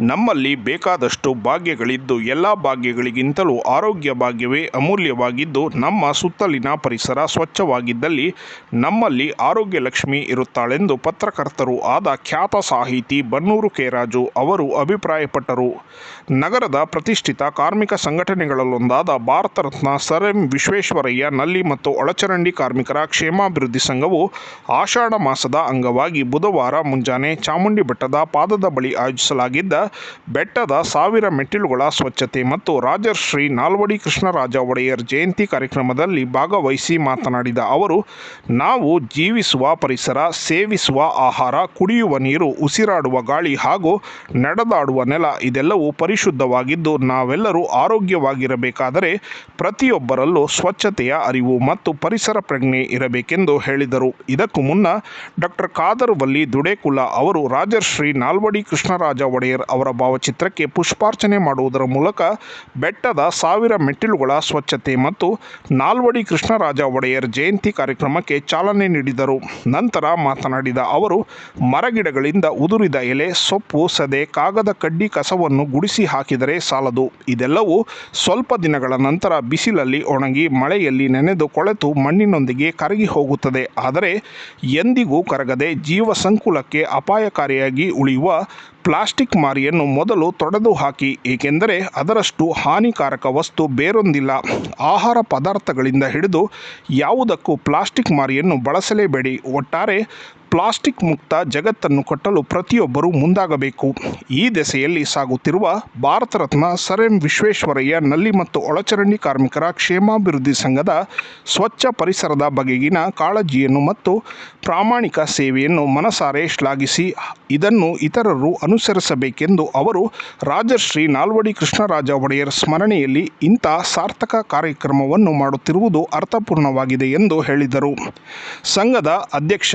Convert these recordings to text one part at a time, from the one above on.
ನಮ್ಮಲ್ಲಿ ಬೇಕಾದಷ್ಟು ಭಾಗ್ಯಗಳಿದ್ದು ಎಲ್ಲ ಭಾಗ್ಯಗಳಿಗಿಂತಲೂ ಆರೋಗ್ಯ ಭಾಗ್ಯವೇ ಅಮೂಲ್ಯವಾಗಿದ್ದು ನಮ್ಮ ಸುತ್ತಲಿನ ಪರಿಸರ ಸ್ವಚ್ಛವಾಗಿದ್ದಲ್ಲಿ ನಮ್ಮಲ್ಲಿ ಆರೋಗ್ಯ ಲಕ್ಷ್ಮಿ ಇರುತ್ತಾಳೆಂದು ಪತ್ರಕರ್ತರು ಆದ ಖ್ಯಾತ ಸಾಹಿತಿ ಬನ್ನೂರು ಕೆರಾಜು ಅವರು ಅಭಿಪ್ರಾಯಪಟ್ಟರು. ನಗರದ ಪ್ರತಿಷ್ಠಿತ ಕಾರ್ಮಿಕ ಸಂಘಟನೆಗಳಲ್ಲೊಂದಾದ ಭಾರತ ರತ್ನ ಸರ್ ಎಂ ವಿಶ್ವೇಶ್ವರಯ್ಯ ನಲ್ಲಿ ಮತ್ತು ಒಳಚರಂಡಿ ಕಾರ್ಮಿಕರ ಕ್ಷೇಮಾಭಿವೃದ್ಧಿ ಸಂಘವು ಆಷಾಢ ಮಾಸದ ಅಂಗವಾಗಿ ಬುಧವಾರ ಮುಂಜಾನೆ ಚಾಮುಂಡಿ ಬೆಟ್ಟದ ಪಾದದ ಬಳಿ ಆಯೋಜಿಸಲಾಗಿದ್ದ ಬೆಟ್ಟದ ಸಾವಿರ ಮೆಟ್ಟಿಲುಗಳ ಸ್ವಚ್ಛತೆ ಮತ್ತು ರಾಜರ್ಶ್ರೀ ನಾಲ್ವಡಿ ಕೃಷ್ಣರಾಜ ಒಡೆಯರ್ ಜಯಂತಿ ಕಾರ್ಯಕ್ರಮದಲ್ಲಿ ಭಾಗವಹಿಸಿ ಮಾತನಾಡಿದ ಅವರು, ನಾವು ಜೀವಿಸುವ ಪರಿಸರ, ಸೇವಿಸುವ ಆಹಾರ, ಕುಡಿಯುವ ನೀರು, ಉಸಿರಾಡುವ ಗಾಳಿ ಹಾಗೂ ನಡೆದಾಡುವ ನೆಲ ಇದೆಲ್ಲವೂ ಪರಿಶುದ್ಧವಾಗಿದ್ದು ನಾವೆಲ್ಲರೂ ಆರೋಗ್ಯವಾಗಿರಬೇಕಾದರೆ ಪ್ರತಿಯೊಬ್ಬರಲ್ಲೂ ಸ್ವಚ್ಛತೆಯ ಅರಿವು ಮತ್ತು ಪರಿಸರ ಪ್ರಜ್ಞೆ ಇರಬೇಕೆಂದು ಹೇಳಿದರು. ಇದಕ್ಕೂ ಮುನ್ನ ಡಾಕ್ಟರ್ ಖಾದರ್ ವಲ್ಲಿ ದುಡೇಕುಲ ಅವರು ರಾಜರ್ಶ್ರೀ ನಾಲ್ವಡಿ ಕೃಷ್ಣರಾಜ ಒಡೆಯರ್ ಭಾವಚಿತ್ರಕ್ಕೆ ಪುಷ್ಪಾರ್ಚನೆ ಮಾಡುವುದರ ಮೂಲಕ ಬೆಟ್ಟದ ಸಾವಿರ ಮೆಟ್ಟಿಲುಗಳ ಸ್ವಚ್ಛತೆ ಮತ್ತು ನಾಲ್ವಡಿ ಕೃಷ್ಣರಾಜ ಒಡೆಯರ್ ಜಯಂತಿ ಕಾರ್ಯಕ್ರಮಕ್ಕೆ ಚಾಲನೆ ನೀಡಿದರು. ನಂತರ ಮಾತನಾಡಿದ ಅವರು, ಮರಗಿಡಗಳಿಂದ ಉದುರಿದ ಎಲೆ, ಸೊಪ್ಪು, ಸದೆ, ಕಾಗದ ಕಡ್ಡಿ ಕಸವನ್ನು ಗುಡಿಸಿ ಹಾಕಿದರೆ ಸಾಲದು. ಇದೆಲ್ಲವೂ ಸ್ವಲ್ಪ ದಿನಗಳ ನಂತರ ಬಿಸಿಲಲ್ಲಿ ಒಣಗಿ ಮಳೆಯಲ್ಲಿ ನೆನೆದು ಕೊಳೆತು ಮಣ್ಣಿನೊಂದಿಗೆ ಕರಗಿ ಹೋಗುತ್ತದೆ. ಆದರೆ ಎಂದಿಗೂ ಕರಗದೆ ಜೀವ ಸಂಕುಲಕ್ಕೆ ಅಪಾಯಕಾರಿಯಾಗಿ ಉಳಿಯುವ ಪ್ಲಾಸ್ಟಿಕ್ ಮಾರಿಯನ್ನು ಮೊದಲು ತೊಡೆದು ಹಾಕಿ, ಏಕೆಂದರೆ ಅದರಷ್ಟು ಹಾನಿಕಾರಕ ವಸ್ತು ಬೇರೊಂದಿಲ್ಲ. ಆಹಾರ ಪದಾರ್ಥಗಳಿಂದ ಹಿಡಿದು ಯಾವುದಕ್ಕೂ ಪ್ಲಾಸ್ಟಿಕ್ ಮಾರಿಯನ್ನು ಬಳಸಲೇಬೇಡಿ. ಒಟ್ಟಾರೆ ಪ್ಲಾಸ್ಟಿಕ್ ಮುಕ್ತ ಜಗತ್ತನ್ನು ಕಟ್ಟಲು ಪ್ರತಿಯೊಬ್ಬರೂ ಮುಂದಾಗಬೇಕು. ಈ ದೆಸೆಯಲ್ಲಿ ಸಾಗುತ್ತಿರುವ ಭಾರತ ರತ್ನ ಸರ್ ಎಂ ವಿಶ್ವೇಶ್ವರಯ್ಯ ನಲ್ಲಿ ಮತ್ತು ಒಳಚರಂಡಿ ಕಾರ್ಮಿಕರ ಕ್ಷೇಮಾಭಿವೃದ್ಧಿ ಸಂಘದ ಸ್ವಚ್ಛ ಪರಿಸರದ ಬಗೆಗಿನ ಕಾಳಜಿಯನ್ನು ಮತ್ತು ಪ್ರಾಮಾಣಿಕ ಸೇವೆಯನ್ನು ಮನಸಾರೆ ಶ್ಲಾಘಿಸಿ ಇದನ್ನು ಇತರರು ಅನುಸರಿಸಬೇಕೆಂದು ಅವರು ರಾಜಶ್ರೀ ನಾಲ್ವಡಿ ಕೃಷ್ಣರಾಜ ಒಡೆಯರ್ ಸ್ಮರಣೆಯಲ್ಲಿ ಇಂಥ ಸಾರ್ಥಕ ಕಾರ್ಯಕ್ರಮವನ್ನು ಮಾಡುತ್ತಿರುವುದು ಅರ್ಥಪೂರ್ಣವಾಗಿದೆ ಎಂದು ಹೇಳಿದರು. ಸಂಘದ ಅಧ್ಯಕ್ಷ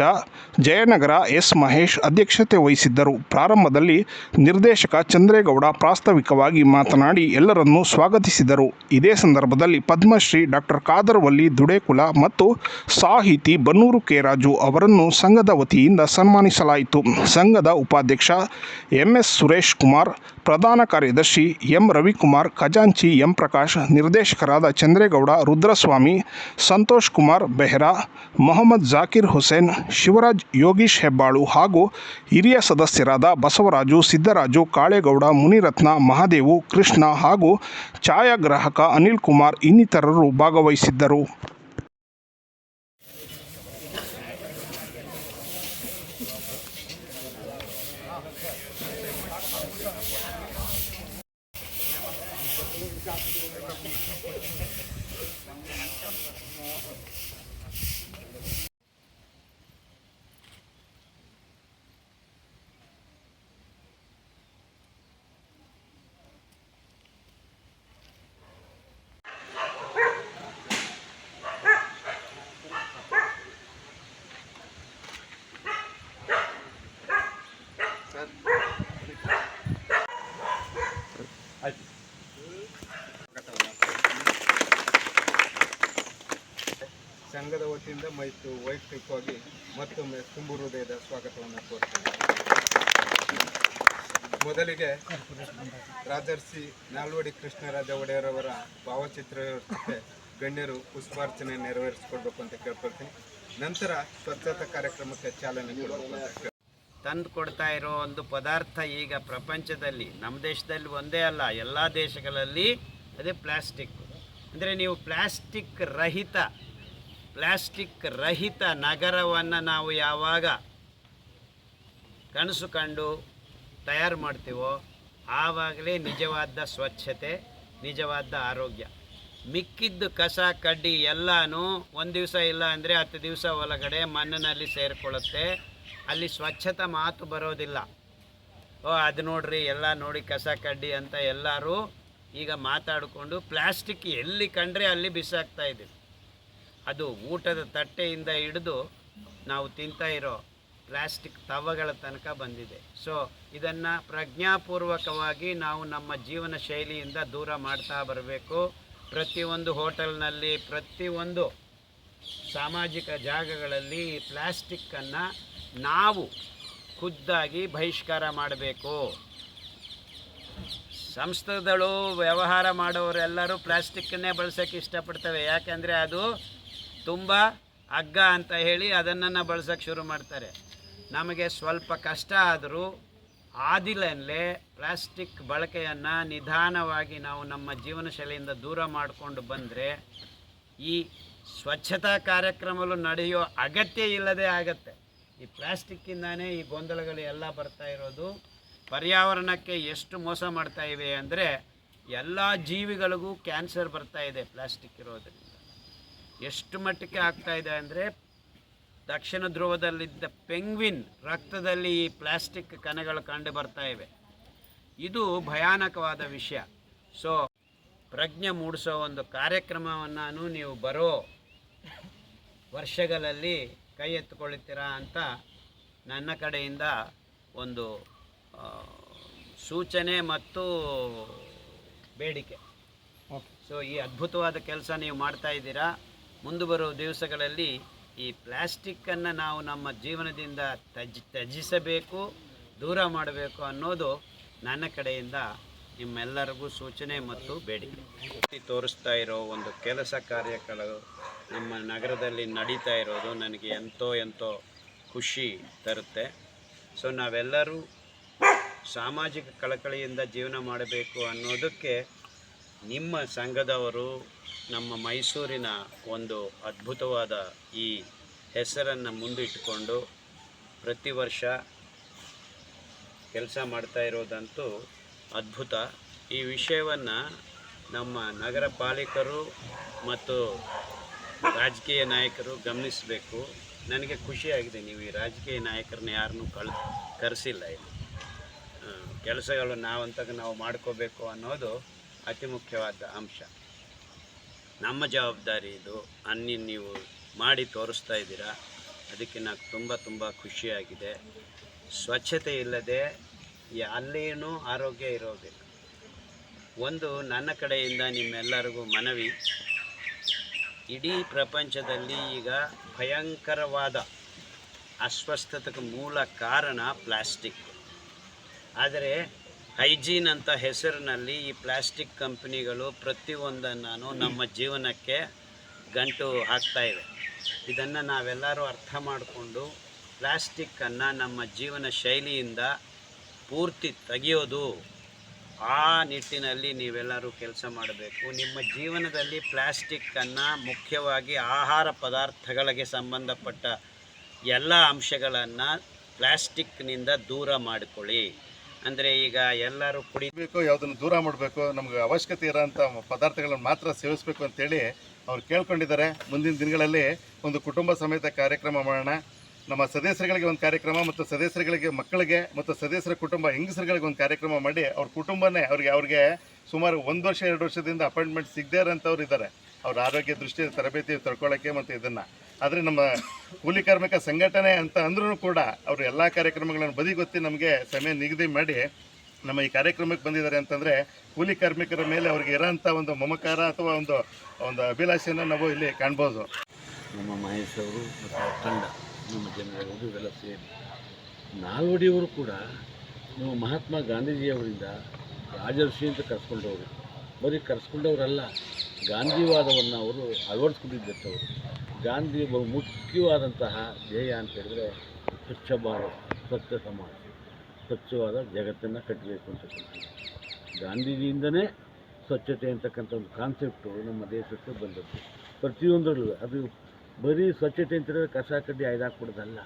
ಜಯನಗರ ಎಸ್ ಮಹೇಶ್ ಅಧ್ಯಕ್ಷತೆ ವಹಿಸಿದ್ದರು. ಪ್ರಾರಂಭದಲ್ಲಿ ನಿರ್ದೇಶಕ ಚಂದ್ರೇಗೌಡ ಪ್ರಾಸ್ತಾವಿಕವಾಗಿ ಮಾತನಾಡಿ ಎಲ್ಲರನ್ನೂ ಸ್ವಾಗತಿಸಿದರು. ಇದೇ ಸಂದರ್ಭದಲ್ಲಿ ಪದ್ಮಶ್ರೀ ಡಾಕ್ಟರ್ ಕಾದರ್ವಲ್ಲಿ ದುಡೇಕುಲ ಮತ್ತು ಸಾಹಿತಿ ಬನ್ನೂರು ಕೆರಾಜು ಅವರನ್ನು ಸಂಘದ ವತಿಯಿಂದ ಸನ್ಮಾನಿಸಲಾಯಿತು. ಸಂಘದ ಉಪಾಧ್ಯಕ್ಷ ಎಂ. ಎಸ್. ಸುರೇಶ್ ಕುಮಾರ್, ಪ್ರಧಾನ ಕಾರ್ಯದರ್ಶಿ ಎಂ. ರವಿಕುಮಾರ್, ಖಜಾಂಚಿ ಎಂ. ಪ್ರಕಾಶ್, ನಿರ್ದೇಶಕರಾದ ಚಂದ್ರೇಗೌಡ, ರುದ್ರಸ್ವಾಮಿ, ಸಂತೋಷ್ ಕುಮಾರ್ ಬೆಹ್ರಾ, ಮೊಹಮ್ಮದ್ ಜಾಕಿರ್ ಹುಸೇನ್, ಶಿವರಾಜ್ ಯೋಗೀಶ್ ಹೆಬ್ಬಾಳು ಹಾಗೂ ಹಿರಿಯ ಸದಸ್ಯರಾದ ಬಸವರಾಜು, ಸಿದ್ದರಾಜು, ಕಾಳೇಗೌಡ, ಮುನಿರತ್ನ, ಮಹಾದೇವು, ಕೃಷ್ಣ ಹಾಗೂ ಛಾಯಾಗ್ರಾಹಕ ಅನಿಲ್ ಕುಮಾರ್ ಇನ್ನಿತರರು ಭಾಗವಹಿಸಿದ್ದರು. ಸಂಘದ ವತಿಯಿಂದ ಮೈತು ವೈಯಕ್ತಿಕವಾಗಿ ಮತ್ತೊಮ್ಮೆ ತುಂಬು ಹೃದಯದ ಸ್ವಾಗತವನ್ನು ಕೋರ್ತೇನೆ ಮೊದಲಿಗೆ ರಾಜರ್ಸಿ ನಾಲ್ವಡಿ ಕೃಷ್ಣರಾಜ ಒಡೆಯರವರ ಭಾವಚಿತ್ರ ಗಣ್ಯರು ಪುಷ್ಪಾರ್ಚನೆ ನೆರವೇರಿಸಿಕೊಡ್ಬೇಕು ಅಂತ ಕೇಳ್ಕೊಳ್ತೀನಿ ನಂತರ ಸ್ವಚ್ಛತಾ ಕಾರ್ಯಕ್ರಮಕ್ಕೆ ಚಾಲನೆ ಕೊಡಬೇಕು. ತಂದು ಕೊಡ್ತಾ ಇರೋ ಒಂದು ಪದಾರ್ಥ ಈಗ ಪ್ರಪಂಚದಲ್ಲಿ ನಮ್ಮ ದೇಶದಲ್ಲಿ ಒಂದೇ ಅಲ್ಲ, ಎಲ್ಲ ದೇಶಗಳಲ್ಲಿ ಅದೇ ಪ್ಲಾಸ್ಟಿಕ್. ಅಂದರೆ ನೀವು ಪ್ಲಾಸ್ಟಿಕ್ ರಹಿತ ಪ್ಲಾಸ್ಟಿಕ್ ರಹಿತ ನಗರವನ್ನು ನಾವು ಯಾವಾಗ ಕನಸು ಕಂಡು ತಯಾರು ಮಾಡ್ತೀವೋ, ಆವಾಗಲೇ ನಿಜವಾದ ಸ್ವಚ್ಛತೆ, ನಿಜವಾದ ಆರೋಗ್ಯ. ಮಿಕ್ಕಿದ್ದು ಕಸ, ಕಡ್ಡಿ ಎಲ್ಲನೂ ಒಂದು ದಿವಸ ಇಲ್ಲ ಅಂದರೆ ಹತ್ತು ದಿವಸ ಒಳಗಡೆ ಮಣ್ಣಿನಲ್ಲಿ ಸೇರಿಕೊಳ್ಳುತ್ತೆ. ಅಲ್ಲಿ ಸ್ವಚ್ಛತಾ ಮಾತು ಬರೋದಿಲ್ಲ. ಓ, ಅದು ನೋಡ್ರಿ, ಎಲ್ಲ ನೋಡಿ ಕಸ ಕಡ್ಡಿ ಅಂತ ಎಲ್ಲರೂ ಈಗ ಮಾತಾಡಿಕೊಂಡು ಪ್ಲಾಸ್ಟಿಕ್ ಎಲ್ಲಿ ಕಂಡ್ರೆ ಅಲ್ಲಿ ಬಿಸಾಕ್ತಾ ಇದ್ದೀವಿ. ಅದು ಊಟದ ತಟ್ಟೆಯಿಂದ ಹಿಡಿದು ನಾವು ತಿಂತಾ ಇರೋ ಪ್ಲಾಸ್ಟಿಕ್ ತವಗಳ ತನಕ ಬಂದಿದೆ. ಸೊ ಇದನ್ನು ಪ್ರಜ್ಞಾಪೂರ್ವಕವಾಗಿ ನಾವು ನಮ್ಮ ಜೀವನ ಶೈಲಿಯಿಂದ ದೂರ ಮಾಡ್ತಾ ಬರಬೇಕು. ಪ್ರತಿಯೊಂದು ಹೋಟೆಲ್ನಲ್ಲಿ, ಪ್ರತಿಯೊಂದು ಸಾಮಾಜಿಕ ಜಾಗಗಳಲ್ಲಿ ಪ್ಲಾಸ್ಟಿಕ್ಕನ್ನು ನಾವು ಖುದ್ದಾಗಿ ಬಹಿಷ್ಕಾರ ಮಾಡಬೇಕು. ಸಂಸ್ಥೆಗಳು ವ್ಯವಹಾರ ಮಾಡೋರೆಲ್ಲರೂ ಪ್ಲಾಸ್ಟಿಕ್ಕನ್ನೇ ಬಳಸೋಕ್ಕೆ ಇಷ್ಟಪಡ್ತವೆ. ಯಾಕೆಂದರೆ ಅದು ತುಂಬ ಅಗ್ಗ ಅಂತ ಹೇಳಿ ಅದನ್ನು ಬಳಸೋಕ್ಕೆ ಶುರು ಮಾಡ್ತಾರೆ. ನಮಗೆ ಸ್ವಲ್ಪ ಕಷ್ಟ ಆದರೂ ಆದಿಲಲ್ಲೇ ಪ್ಲಾಸ್ಟಿಕ್ ಬಳಕೆಯನ್ನು ನಿಧಾನವಾಗಿ ನಾವು ನಮ್ಮ ಜೀವನ ಶೈಲಿಯಿಂದ ದೂರ ಮಾಡಿಕೊಂಡು ಬಂದರೆ ಈ ಸ್ವಚ್ಛತಾ ಕಾರ್ಯಕ್ರಮಗಳು ನಡೆಯೋ ಅಗತ್ಯ ಇಲ್ಲದೆ ಆಗತ್ತೆ. ಈ ಪ್ಲಾಸ್ಟಿಕ್ಕಿಂದಾನೇ ಈ ಗೊಂದಲಗಳು ಎಲ್ಲ ಬರ್ತಾ ಇರೋದು. ಪರ್ಯಾವರಣಕ್ಕೆ ಎಷ್ಟು ಮೋಸ ಮಾಡ್ತಾ ಇವೆ ಅಂದರೆ ಎಲ್ಲ ಜೀವಿಗಳಿಗೂ ಕ್ಯಾನ್ಸರ್ ಬರ್ತಾ ಇದೆ ಪ್ಲಾಸ್ಟಿಕ್ ಇರೋದ್ರಿಂದ. ಎಷ್ಟು ಮಟ್ಟಕ್ಕೆ ಆಗ್ತಾ ಇದೆ ಅಂದರೆ ದಕ್ಷಿಣ ಧ್ರುವದಲ್ಲಿದ್ದ ಪೆಂಗ್ವಿನ್ ರಕ್ತದಲ್ಲಿ ಈ ಪ್ಲಾಸ್ಟಿಕ್ ಕಣಗಳು ಕಂಡು ಬರ್ತಾ ಇವೆ. ಇದು ಭಯಾನಕವಾದ ವಿಷಯ. ಸೊ ಪ್ರಜ್ಞೆ ಮೂಡಿಸೋ ಒಂದು ಕಾರ್ಯಕ್ರಮವನ್ನು ನೀವು ಬರೋ ವರ್ಷಗಳಲ್ಲಿ ಕೈ ಎತ್ತುಕೊಳ್ಳುತ್ತೀರಾ ಅಂತ ನನ್ನ ಕಡೆಯಿಂದ ಒಂದು ಸೂಚನೆ ಮತ್ತು ಬೇಡಿಕೆ. ಸೊ ಈ ಅದ್ಭುತವಾದ ಕೆಲಸ ನೀವು ಮಾಡ್ತಾ ಇದ್ದೀರಾ? ಮುಂದೆ ಬರುವ ದಿವಸಗಳಲ್ಲಿ ಈ ಪ್ಲ್ಯಾಸ್ಟಿಕ್ಕನ್ನು ನಾವು ನಮ್ಮ ಜೀವನದಿಂದ ತ್ಯಜ್ ತ್ಯಜಿಸಬೇಕು ದೂರ ಮಾಡಬೇಕು ಅನ್ನೋದು ನನ್ನ ಕಡೆಯಿಂದ ನಿಮ್ಮೆಲ್ಲರಿಗೂ ಸೂಚನೆ ಮತ್ತು ಬೇಡಿಕೆ. ತೋರಿಸ್ತಾ ಇರೋ ಒಂದು ಕೆಲಸ ಕಾರ್ಯಗಳು ನಮ್ಮ ನಗರದಲ್ಲಿ ನಡೀತಾ ಇರೋದು ನನಗೆ ಎಂತೋ ಎಂತೋ ಖುಷಿ ತರುತ್ತೆ. ಸೊ ನಾವೆಲ್ಲರೂ ಸಾಮಾಜಿಕ ಕಳಕಳಿಯಿಂದ ಜೀವನ ಮಾಡಬೇಕು ಅನ್ನೋದಕ್ಕೆ ನಿಮ್ಮ ಸಂಘದವರು ನಮ್ಮ ಮೈಸೂರಿನ ಒಂದು ಅದ್ಭುತವಾದ ಈ ಹೆಸರನ್ನು ಮುಂದಿಟ್ಟುಕೊಂಡು ಪ್ರತಿ ವರ್ಷ ಕೆಲಸ ಮಾಡ್ತಾ ಇರೋದಂತೂ ಅದ್ಭುತ. ಈ ವಿಷಯವನ್ನು ನಮ್ಮ ನಗರ ಪಾಲಿಕರು ಮತ್ತು ರಾಜಕೀಯ ನಾಯಕರು ಗಮನಿಸಬೇಕು. ನನಗೆ ಖುಷಿಯಾಗಿದೆ ನೀವು ಈ ರಾಜಕೀಯ ನಾಯಕರನ್ನ ಯಾರನ್ನೂ ಕಳ್, ಕರೆಸಿಲ್ಲ ಇಲ್ಲಿ. ಕೆಲಸಗಳು ನಾವಂತಾಗ ನಾವು ಮಾಡ್ಕೋಬೇಕು ಅನ್ನೋದು ಅತಿ ಮುಖ್ಯವಾದ ಅಂಶ. ನಮ್ಮ ಜವಾಬ್ದಾರಿ ಇದು. ಅನ್ನಿ ನೀವು ಮಾಡಿ ತೋರಿಸ್ತಾ ಇದ್ದೀರಾ. ಅದಕ್ಕೆ నాకు ತುಂಬ ತುಂಬ ಖುಷಿಯಾಗಿದೆ. ಸ್ವಚ್ಛತೆ ಇಲ್ಲದೆ ಅಲ್ಲೇನೂ ಆರೋಗ್ಯ ಇರೋದಿಲ್ಲ. ಒಂದು, ನನ್ನ ಕಡೆಯಿಂದ ನಿಮ್ಮೆಲ್ಲರಿಗೂ ಮನವಿ. ಇಡೀ ಪ್ರಪಂಚದಲ್ಲಿ ಈಗ ಭಯಂಕರವಾದ ಅಸ್ವಸ್ಥತೆಗೆ ಮೂಲ ಕಾರಣ ಪ್ಲಾಸ್ಟಿಕ್. ಆದರೆ ಹೈಜೀನ್ ಅಂತ ಹೆಸರಿನಲ್ಲಿ ಈ ಪ್ಲಾಸ್ಟಿಕ್ ಕಂಪ್ನಿಗಳು ಪ್ರತಿಯೊಂದನ್ನು ನಮ್ಮ ಜೀವನಕ್ಕೆ ಗಂಟು ಹಾಕ್ತಾ ಇವೆ. ಇದನ್ನು ನಾವೆಲ್ಲರೂ ಅರ್ಥ ಮಾಡಿಕೊಂಡು ಪ್ಲಾಸ್ಟಿಕ್ಕನ್ನು ನಮ್ಮ ಜೀವನ ಶೈಲಿಯಿಂದ ಪೂರ್ತಿ ತೆಗೆಯೋದು ಆ ನಿಟ್ಟಿನಲ್ಲಿ ನೀವೆಲ್ಲರೂ ಕೆಲಸ ಮಾಡಬೇಕು. ನಿಮ್ಮ ಜೀವನದಲ್ಲಿ ಪ್ಲಾಸ್ಟಿಕ್ಕನ್ನು ಮುಖ್ಯವಾಗಿ ಆಹಾರ ಪದಾರ್ಥಗಳಿಗೆ ಸಂಬಂಧಪಟ್ಟ ಎಲ್ಲ ಅಂಶಗಳನ್ನು ಪ್ಲಾಸ್ಟಿಕ್ನಿಂದ ದೂರ ಮಾಡಿಕೊಳ್ಳಿ. ಅಂದರೆ ಈಗ ಎಲ್ಲರೂ ಕುಡಿಬೇಕು ಯಾವುದನ್ನು ದೂರ ಮಾಡಬೇಕು, ನಮಗೆ ಅವಶ್ಯಕತೆ ಇರೋಂಥ ಪದಾರ್ಥಗಳನ್ನು ಮಾತ್ರ ಸೇವಿಸಬೇಕು ಅಂತೇಳಿ ಅವ್ರು ಕೇಳ್ಕೊಂಡಿದ್ದಾರೆ. ಮುಂದಿನ ದಿನಗಳಲ್ಲಿ ಒಂದು ಕುಟುಂಬ ಸಮೇತ ಕಾರ್ಯಕ್ರಮ ಮಾಡೋಣ. ನಮ್ಮ ಸದಸ್ಯರುಗಳಿಗೆ ಒಂದು ಕಾರ್ಯಕ್ರಮ ಮತ್ತು ಸದಸ್ಯರುಗಳಿಗೆ ಮಕ್ಕಳಿಗೆ ಮತ್ತು ಸದಸ್ಯರ ಕುಟುಂಬ ಹೆಂಗಸರುಗಳಿಗೆ ಒಂದು ಕಾರ್ಯಕ್ರಮ ಮಾಡಿ ಅವ್ರ ಕುಟುಂಬನೇ ಅವ್ರಿಗೆ ಅವ್ರಿಗೆ ಸುಮಾರು ಒಂದು ವರ್ಷ, ಎರಡು ವರ್ಷದಿಂದ ಅಪಾಯಿಂಟ್ಮೆಂಟ್ ಸಿಗದೇ ಇರೋಂಥವ್ರು ಇದ್ದಾರೆ. ಅವ್ರ ಆರೋಗ್ಯ ದೃಷ್ಟಿಯ ತರಬೇತಿ ತಡ್ಕೊಳ್ಳೋಕ್ಕೆ ಮತ್ತು ಇದನ್ನು. ಆದರೆ ನಮ್ಮ ಕೂಲಿ ಕಾರ್ಮಿಕ ಸಂಘಟನೆ ಅಂತ ಅಂದ್ರೂ ಕೂಡ ಅವರು ಎಲ್ಲ ಕಾರ್ಯಕ್ರಮಗಳನ್ನು ಬದಿಗೊತ್ತಿ ನಮಗೆ ಸಮಯ ನಿಗದಿ ಮಾಡಿ ನಮ್ಮ ಈ ಕಾರ್ಯಕ್ರಮಕ್ಕೆ ಬಂದಿದ್ದಾರೆ ಅಂತಂದರೆ ಕೂಲಿ ಕಾರ್ಮಿಕರ ಮೇಲೆ ಅವ್ರಿಗೆ ಇರೋಂಥ ಒಂದು ಮಮಕಾರ ಅಥವಾ ಒಂದು ಒಂದು ಅಭಿಲಾಷೆಯನ್ನು ನಾವು ಇಲ್ಲಿ ಕಾಣ್ಬೋದು. ನಮ್ಮ ಮಹೇಶ್ ಅವರು ಮತ್ತು ತಂಡ. ನಮ್ಮ ಜನರು ಇವೆಲ್ಲ ಸೇರಿ ನಾಲ್ವಡಿಯವರು ಕೂಡ ನಮ್ಮ ಮಹಾತ್ಮ ಗಾಂಧೀಜಿಯವರಿಂದ ರಾಜರ್ಷಿ ಅಂತ ಕರ್ಸ್ಕೊಂಡವರು. ಬರೀ ಕರ್ಸ್ಕೊಂಡವರಲ್ಲ ಗಾಂಧಿವಾದವನ್ನು ಅವರು ಅಳವಡಿಸ್ಕೊಂಡಿದ್ದಂಥವ್ರು ಗಾಂಧಿ ಬಹು ಮುಖ್ಯವಾದಂತಹ ಧ್ಯೇಯ ಅಂತ ಹೇಳಿದ್ರೆ ಸ್ವಚ್ಛ ಭಾರತ್, ಸ್ವಚ್ಛ ಸಮಾಜ, ಸ್ವಚ್ಛವಾದ ಜಗತ್ತನ್ನು ಕಟ್ಟಬೇಕು ಅಂತಕ್ಕಂಥದ್ದು. ಗಾಂಧೀಜಿಯಿಂದನೇ ಸ್ವಚ್ಛತೆ ಅಂತಕ್ಕಂಥ ಒಂದು ಕಾನ್ಸೆಪ್ಟು ನಮ್ಮ ದೇಶಕ್ಕೆ ಬಂದದ್ದು. ಪ್ರತಿಯೊಂದರಲ್ಲೂ ಅದು ಬರೀ ಸ್ವಚ್ಛತೆ ಅಂತ ಹೇಳಿದ್ರೆ ಕಸ ಕಡ್ಡಿ ಆಯ್ದಾಕ್ಬಿಡೋದಲ್ಲ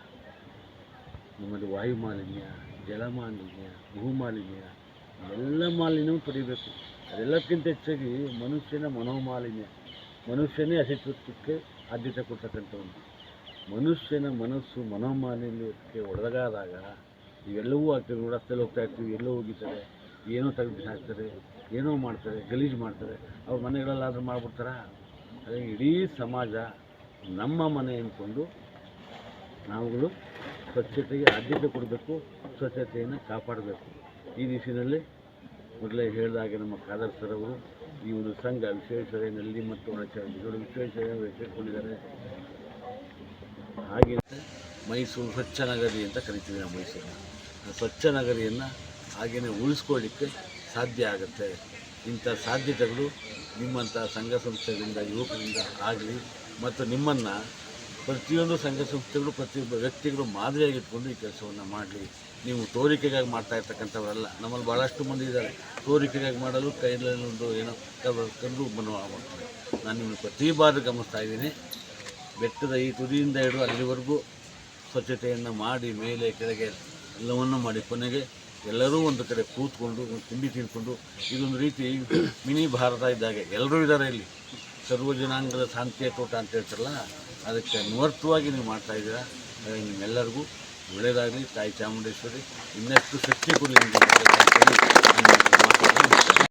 ನಮ್ಮಲ್ಲಿ ವಾಯು ಮಾಲಿನ್ಯ ಜಲ ಮಾಲಿನ್ಯ ಭೂ ಮಾಲಿನ್ಯ ಎಲ್ಲ ಮಾಲಿನ್ಯವೂ ಪಡಿಬೇಕು. ಅದೆಲ್ಲಕ್ಕಿಂತ ಹೆಚ್ಚಾಗಿ ಮನುಷ್ಯನ ಮನೋಮಾಲಿನ್ಯ, ಮನುಷ್ಯನೇ ಅಸಿತ್ವಕ್ಕೆ ಆದ್ಯತೆ ಕೊಡ್ತಕ್ಕಂಥವನು ಮನುಷ್ಯನ ಮನಸ್ಸು ಮನೋಮಾಲಿನ್ಯಕ್ಕೆ ಒಳಗಾದಾಗ ಇವೆಲ್ಲವೂ ಆಗ್ತದೆ ರಸ್ತೆಯಲ್ಲಿ ಹೋಗ್ತಾ ಇರ್ತೀವಿ, ಎಲ್ಲೋ ಹೋಗಿದ್ದಾರೆ ಏನೋ ತೆಗೆದು ಹಾಕ್ತಾರೆ, ಏನೋ ಮಾಡ್ತಾರೆ, ಗಲೀಜು ಮಾಡ್ತಾರೆ, ಅವ್ರ ಮನೆಗಳಲ್ಲಾದರೂ ಮಾಡ್ಬಿಡ್ತಾರ? ಅದೇ ಇಡೀ ಸಮಾಜ ನಮ್ಮ ಮನೆ ಅಂದ್ಕೊಂಡು ನಾವುಗಳು ಸ್ವಚ್ಛತೆಗೆ ಆದ್ಯತೆ ಕೊಡಬೇಕು, ಸ್ವಚ್ಛತೆಯನ್ನು ಕಾಪಾಡಬೇಕು. ಈ ನಿಟ್ಟಿನಲ್ಲಿ ಮೊದಲೇ ಹೇಳಿದಾಗೆ ನಮ್ಮ ಖಾದರ್ ಸರ್ ಅವರು ಈ ಒಂದು ಸಂಘ ವಿಶ್ವೇಶ್ವರಯ್ಯನಲ್ಲಿ ಮತ್ತು ಒಳಚರಂಡಿಗಳು ವಿಶ್ವೇಶ್ವರಯ್ಯ ಸೇರಿಕೊಂಡಿದ್ದಾರೆ ಹಾಗೆ ಮೈಸೂರು ಸ್ವಚ್ಛ ನಗರಿ ಅಂತ ಕರಿತೀವಿ ನಾವು ಮೈಸೂರನ್ನ. ಆ ಸ್ವಚ್ಛ ನಗರಿಯನ್ನು ಹಾಗೆಯೇ ಉಳಿಸ್ಕೊಳ್ಳಿಕ್ಕೆ ಸಾಧ್ಯ ಆಗುತ್ತೆ. ಇಂಥ ಸಾಧ್ಯತೆಗಳು ನಿಮ್ಮಂಥ ಸಂಘ ಸಂಸ್ಥೆಗಳಿಂದ, ಯುವಕರಿಂದ ಆಗಲಿ ಮತ್ತು ನಿಮ್ಮನ್ನು ಪ್ರತಿಯೊಂದು ಸಂಘ ಸಂಸ್ಥೆಗಳು ಪ್ರತಿಯೊಬ್ಬ ವ್ಯಕ್ತಿಗಳು ಮಾದರಿಯಾಗಿ ಇಟ್ಕೊಂಡು ಈ ಕೆಲಸವನ್ನು ಮಾಡಲಿ. ನೀವು ತೋರಿಕೆಗಾಗಿ ಮಾಡ್ತಾ ಇರ್ತಕ್ಕಂಥವರಲ್ಲ, ನಮ್ಮಲ್ಲಿ ಭಾಳಷ್ಟು ಮಂದಿ ಇದ್ದಾರೆ. ತೋರಿಕೆಗಾಗಿ ಮಾಡಲು ಒಂದು ಏನೋ ಕಂಡು ಮನೋ ಮಾಡ್ತಾರೆ ನಾನು ನಿಮ್ಮನ್ನು ಪ್ರತಿ ಬಾರಿ ಗಮನಿಸ್ತಾ ಇದ್ದೀನಿ. ಬೆಟ್ಟದ ಈ ತುದಿಯಿಂದ ಹಿಡಿದು ಅಲ್ಲಿವರೆಗೂ ಸ್ವಚ್ಛತೆಯನ್ನು ಮಾಡಿ ಮೇಲೆ ಕೆಳಗೆ ಎಲ್ಲವನ್ನು ಮಾಡಿ. ಕೊನೆಗೆ ಎಲ್ಲರೂ ಒಂದು ಕಡೆ ಕೂತ್ಕೊಂಡು ಒಂದು ತಿಂಡಿ ತಿನ್ಕೊಂಡು ಇದೊಂದು ರೀತಿ ಮಿನಿ ಭಾರತ ಇದ್ದಾಗ ಎಲ್ಲರೂ ಇದ್ದಾರೆ ಇಲ್ಲಿ. ಸರ್ವ ಜನಾಂಗದ ಶಾಂತಿಯ ತೋಟ ಅಂತ ಹೇಳ್ತಾರಲ್ಲ, ಅದಕ್ಕೆ ಅನ್ವರ್ಥವಾಗಿ ನೀವು ಮಾಡ್ತಾ ಇದ್ದೀರಾ ನಿಮ್ಮೆಲ್ಲರಿಗೂ ಒಳ್ಳೆಯದಾಗಲಿ. ತಾಯಿ ಚಾಮುಂಡೇಶ್ವರಿ, ಇನ್ನಷ್ಟು ಶಕ್ತಿ ಕೊಡಲಿ ನಿಮಗೆ